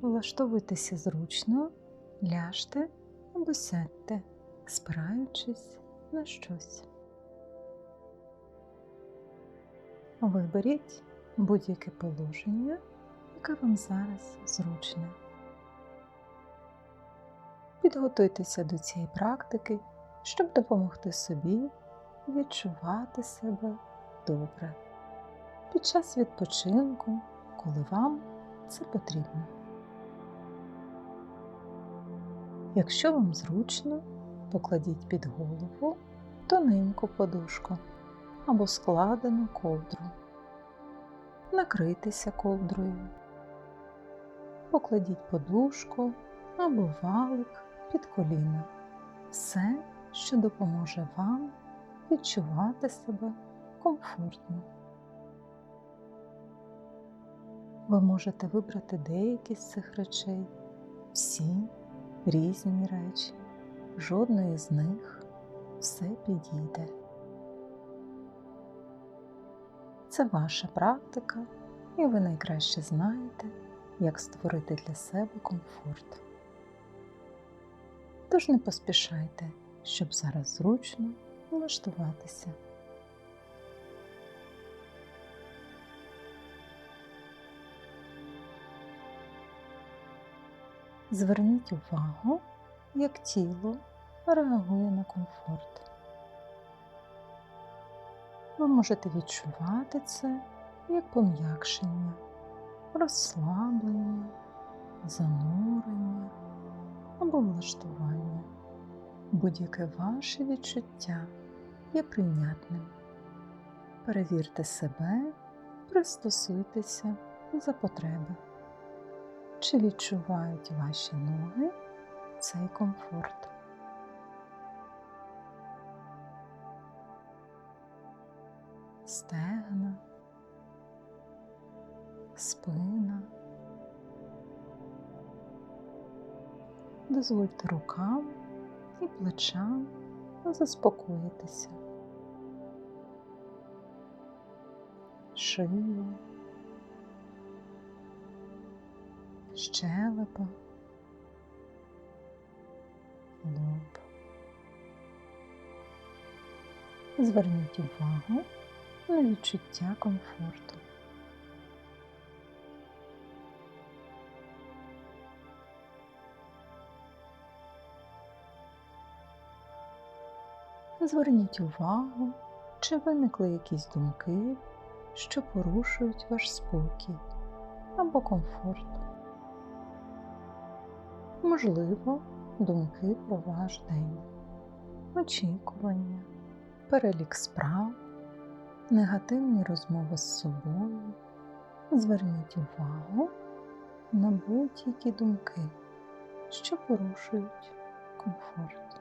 Влаштовуйтеся зручно, ляжте або сядьте, спираючись на щось. Виберіть будь-яке положення, яке вам зараз зручне. Підготуйтеся до цієї практики, щоб допомогти собі відчувати себе добре під час відпочинку, коли вам це потрібно. Якщо вам зручно, покладіть під голову тоненьку подушку або складену ковдру. Накритися ковдрою, покладіть подушку або валик під коліна. Все, що допоможе вам відчувати себе комфортно. Ви можете вибрати деякі з цих речей, всі різні речі, жодної з них все підійде. Це ваша практика, і ви найкраще знаєте, як створити для себе комфорт. Тож не поспішайте, щоб зараз зручно влаштуватися. Зверніть увагу, як тіло реагує на комфорт. Ви можете відчувати це як пом'якшення, розслаблення, занурення або влаштування. Будь-яке ваше відчуття є прийнятним. Перевірте себе, пристосуйтеся за потреби. Чи відчувають ваші ноги цей комфорт? Стегна, спина. Дозвольте рукам і плечам заспокоїтися. Шию. Щелепа, лоб. Зверніть увагу на відчуття комфорту. Зверніть увагу, чи виникли якісь думки, що порушують ваш спокій або комфорт можливо, думки про ваш день, очікування, перелік справ, негативні розмови з собою. Зверніть увагу на будь-які думки, що порушують комфорт.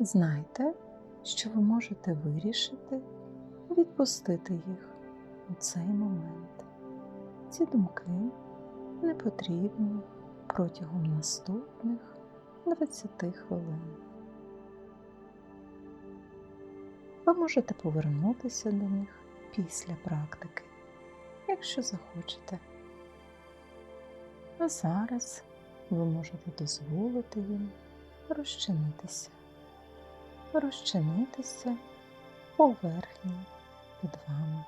Знайте, що ви можете вирішити відпустити їх у цей момент. Ці думки не потрібні протягом наступних 20 хвилин. Ви можете повернутися до них після практики, якщо захочете. А зараз ви можете дозволити їм розчинитися, розчинитися поверхні під вами.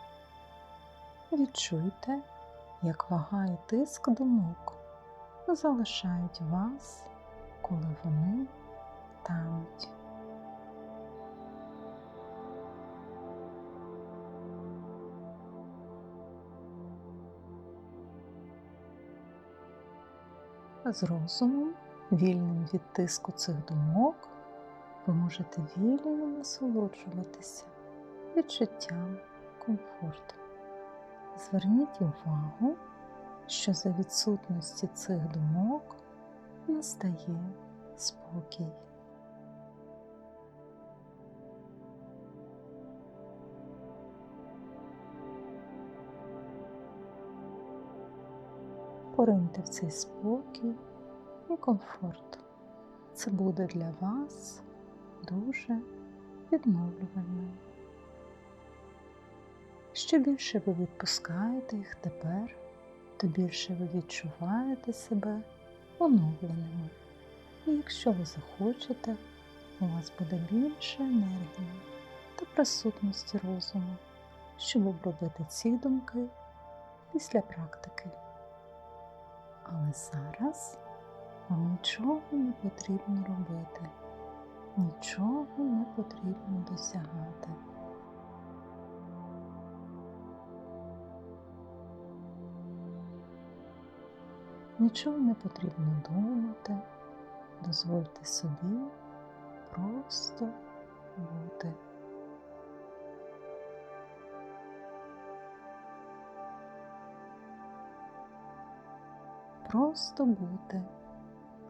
Відчуйте, як вага і тиск думок залишають вас, коли вони тануть. З розумом, вільним від тиску цих думок, ви можете вільно насолоджуватися відчуттям комфорту. Зверніть увагу, що за відсутності цих думок настає спокій. Пориньте в цей спокій і комфорт. Це буде для вас дуже відновлювальною. Що більше ви відпускаєте їх тепер, то більше ви відчуваєте себе оновленими. І якщо ви захочете, у вас буде більше енергії та присутності розуму, щоб обробити ці думки після практики. Але зараз вам нічого не потрібно робити, нічого не потрібно досягати. Нічого не потрібно думати, дозвольте собі просто бути. Просто бути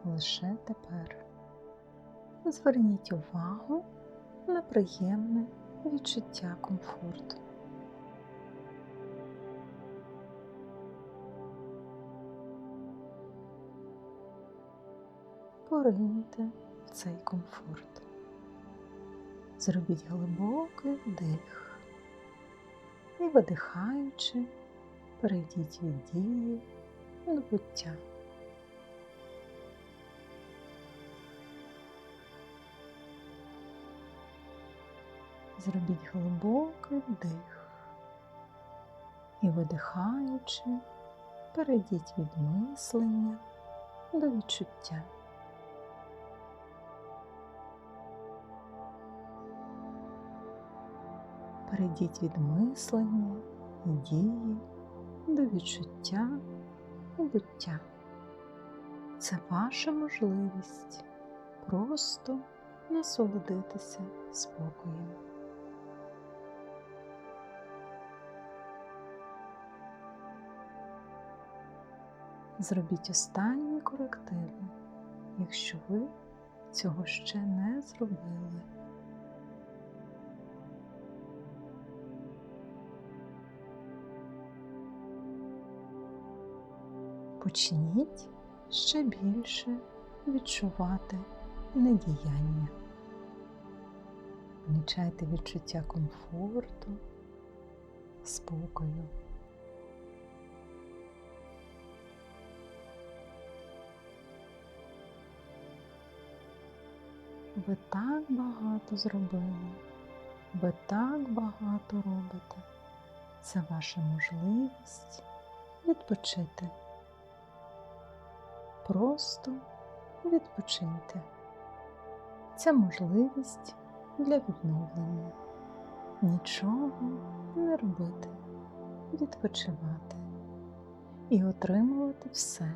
лише тепер. Зверніть увагу на приємне відчуття комфорту. Пориньте в цей комфорт. Зробіть глибокий вдих і видихаючи, перейдіть від дії до буття. Зробіть глибокий вдих і видихаючи, перейдіть від мислення до відчуття. Перейдіть від мислення і дії до відчуття і буття. Це ваша можливість просто насолодитися спокоєм. Зробіть останні корективи, якщо ви цього ще не зробили. Почніть ще більше відчувати недіяння. Помічайте відчуття комфорту, спокою. Ви так багато зробили, ви так багато робите. Це ваша можливість відпочити. Просто відпочиньте. Це можливість для відновлення. Нічого не робити, відпочивати і отримувати все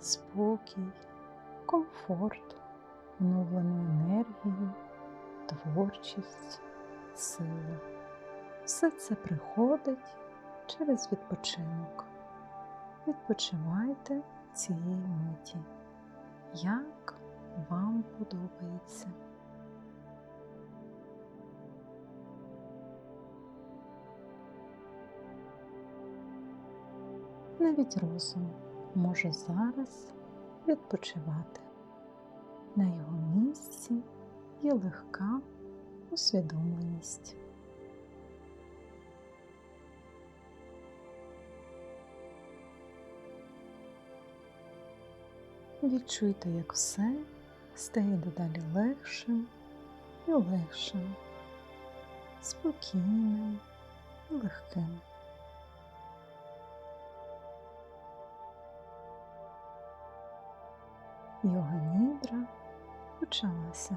спокій, комфорт, оновлену енергію, творчість, силу. Все це приходить через відпочинок. Відпочивайте цієї миті, як вам подобається. Навіть розум може зараз відпочивати. На його місці є легка усвідомленість. Відчуйте, як все стає дедалі легшим і легшим, спокійним і легким. Йога нідра почалася.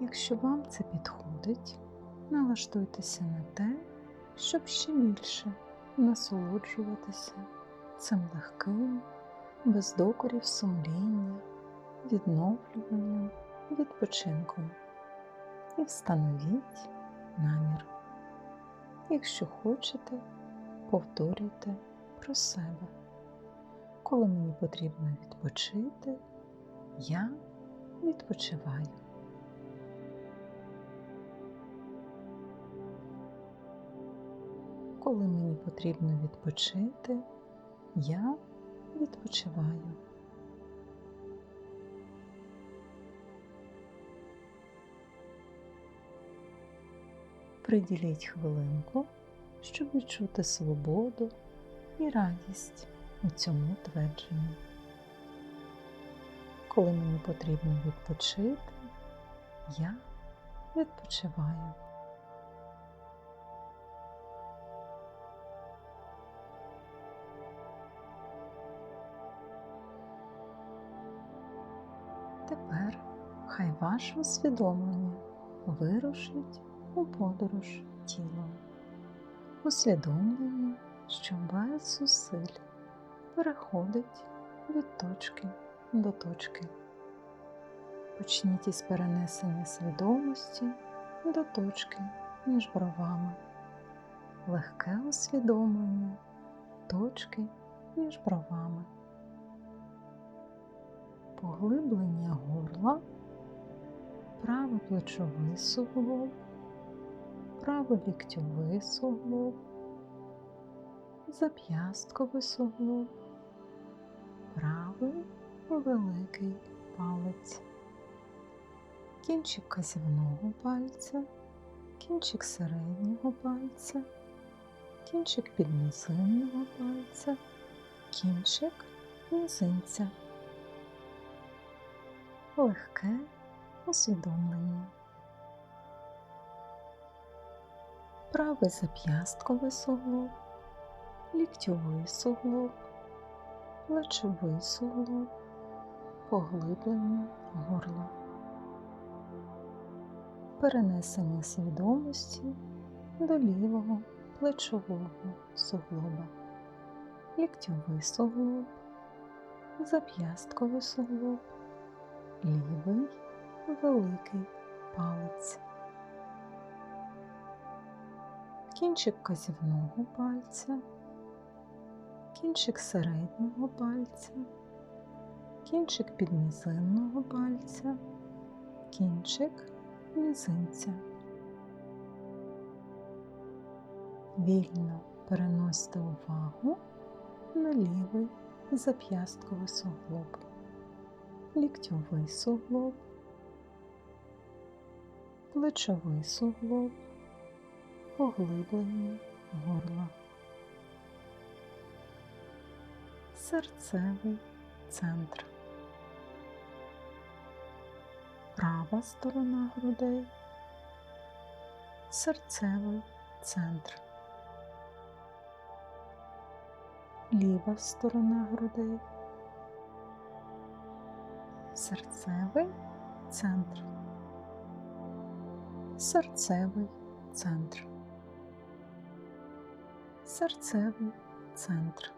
Якщо вам це підходить, налаштуйтеся на те, щоб ще більше насолоджуватися цим легким, без докорів сумління, відновлюванням, відпочинком і встановіть намір. Якщо хочете, повторюйте про себе. Коли мені потрібно відпочити, я відпочиваю. Коли мені потрібно відпочити, я відпочиваю. Приділіть хвилинку, щоб відчути свободу і радість у цьому твердженні. Коли мені потрібно відпочити, я відпочиваю. Хай ваше усвідомлення вирушить у подорож тілом, усвідомлення, що без зусиль переходить від точки до точки. Почніть із перенесення свідомості до точки між бровами, легке усвідомлення точки між бровами, поглиблення горла, правий плечовий суглоб, правий ліктьовий суглоб, зап'ястковий суглоб, правий великий палець, кінчик казівного пальця, кінчик середнього пальця, кінчик підмізинного пальця, кінчик мізинця. Легке усвідомлення. Правий зап'ястковий суглоб, ліктьовий суглоб, плечовий суглоб, поглиблення горла, перенесення свідомості до лівого плечового суглоба, ліктьовий суглоб, зап'ястковий суглоб, лівий великий палець, кінчик казівного пальця, кінчик середнього пальця, кінчик підмізинного пальця, кінчик мізинця. Вільно переносьте увагу на лівий зап'ястковий суглоб, ліктьовий суглоб, плечовий суглоб, поглиблення горла, серцевий центр, права сторона грудей, серцевий центр, ліва сторона грудей, серцевий центр, серцевий центр, серцевий центр.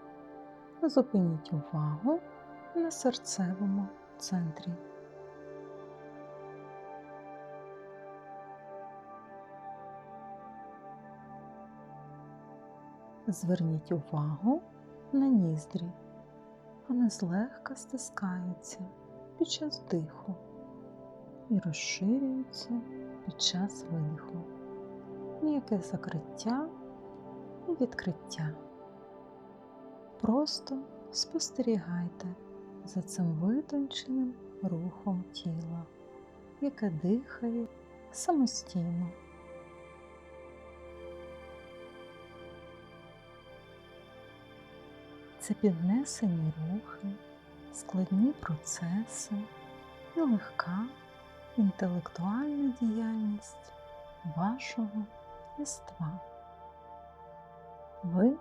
Зупиніть увагу на серцевому центрі. Зверніть увагу на ніздрі. Вони злегка стискаються під час вдиху і розширюються під час видиху. Ніяке закриття і відкриття. Просто спостерігайте за цим витонченим рухом тіла, яке дихає самостійно. Це піднесені рухи, складні процеси і легка інтелектуальна діяльність вашого єства. Ви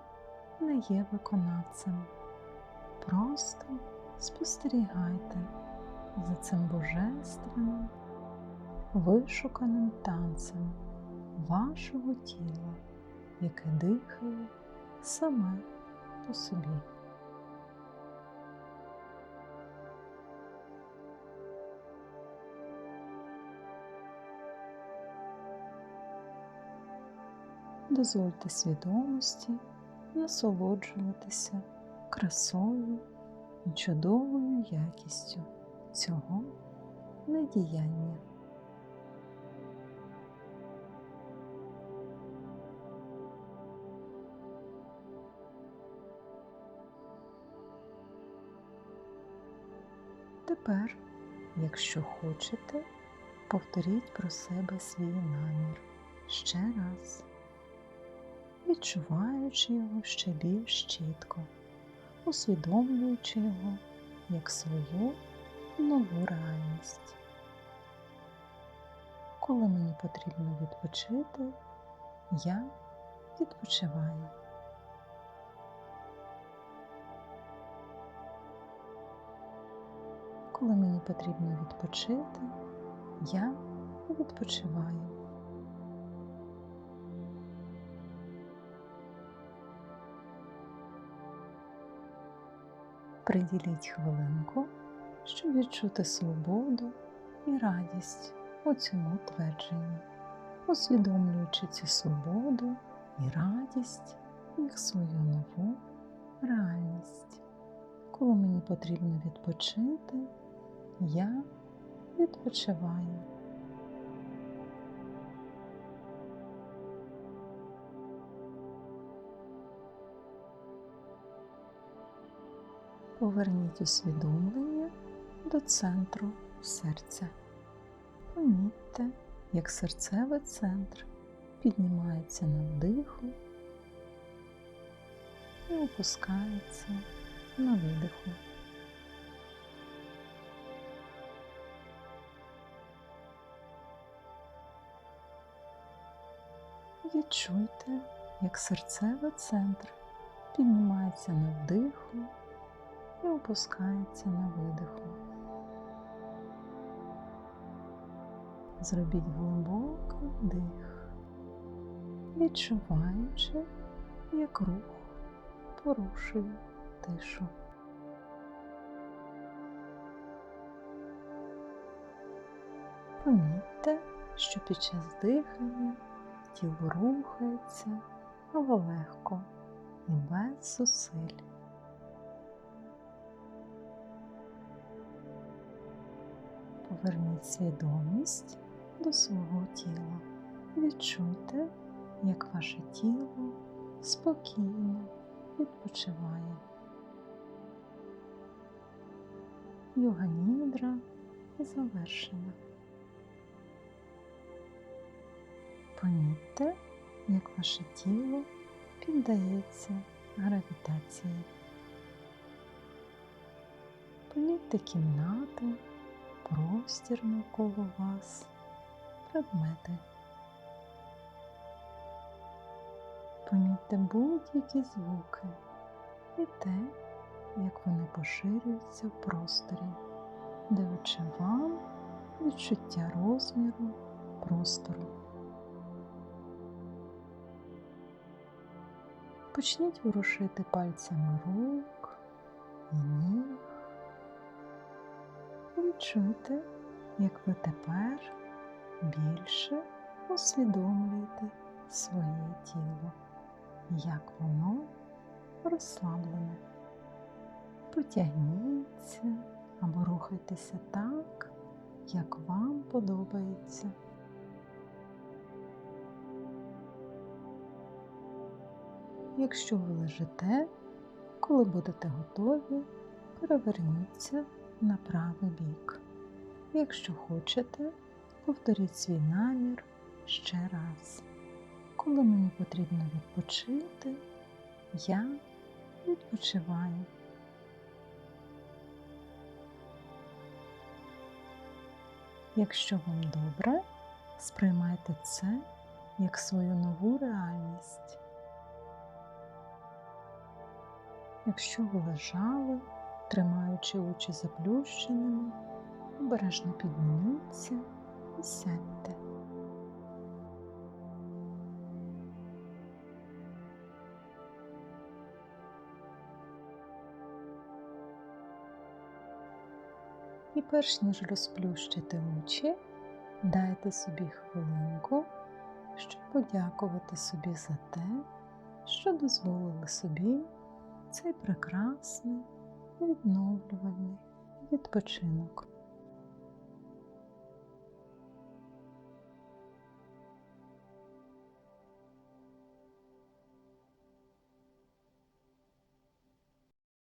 не є виконавцем. Просто спостерігайте за цим божественним, вишуканим танцем вашого тіла, яке дихає саме по собі. Дозвольте свідомості насолоджуватися красою і чудовою якістю цього недіяння. Тепер, якщо хочете, повторіть про себе свій намір, ще раз, відчуваючи його ще більш чітко, усвідомлюючи його як свою нову реальність. Коли мені потрібно відпочити, я відпочиваю. Коли мені потрібно відпочити, я відпочиваю. Приділіть хвилинку, щоб відчути свободу і радість у цьому твердженні, усвідомлюючи цю свободу і радість як свою нову реальність. Коли мені потрібно відпочити, я відпочиваю. Поверніть усвідомлення до центру серця. Помітьте, як серцевий центр піднімається на вдиху і опускається на видиху. Відчуйте, як серцевий центр піднімається на вдиху і опускається на видиху. Зробіть глибокий вдих, відчуваючи, як рух порушує тишу. Помітьте, що під час дихання тіло рухається, але легко і без зусиль. Поверніть свідомість до свого тіла. Відчуйте, як ваше тіло спокійно відпочиває. Йога нідра завершена. Помітьте, як ваше тіло піддається гравітації. Помітьте кімнату, простір навколо вас, предмети. Помітьте будь-які звуки і те, як вони поширюються в просторі, даючи вам відчуття розміру простору. Почніть ворушити пальцями рук і ніг. Відчуйте, як ви тепер більше усвідомлюєте своє тіло, як воно розслаблене. Потягніться або рухайтеся так, як вам подобається. Якщо ви лежите, коли будете готові, переверніться на правий бік. Якщо хочете, повторіть свій намір ще раз. Коли мені потрібно відпочити, я відпочиваю. Якщо вам добре, сприймайте це як свою нову реальність. Якщо ви лежали, тримаючи очі заплющеними, обережно підніміться і сядьте. І перш ніж розплющити очі, дайте собі хвилинку, щоб подякувати собі за те, що дозволили собі цей прекрасний відновлювальний відпочинок.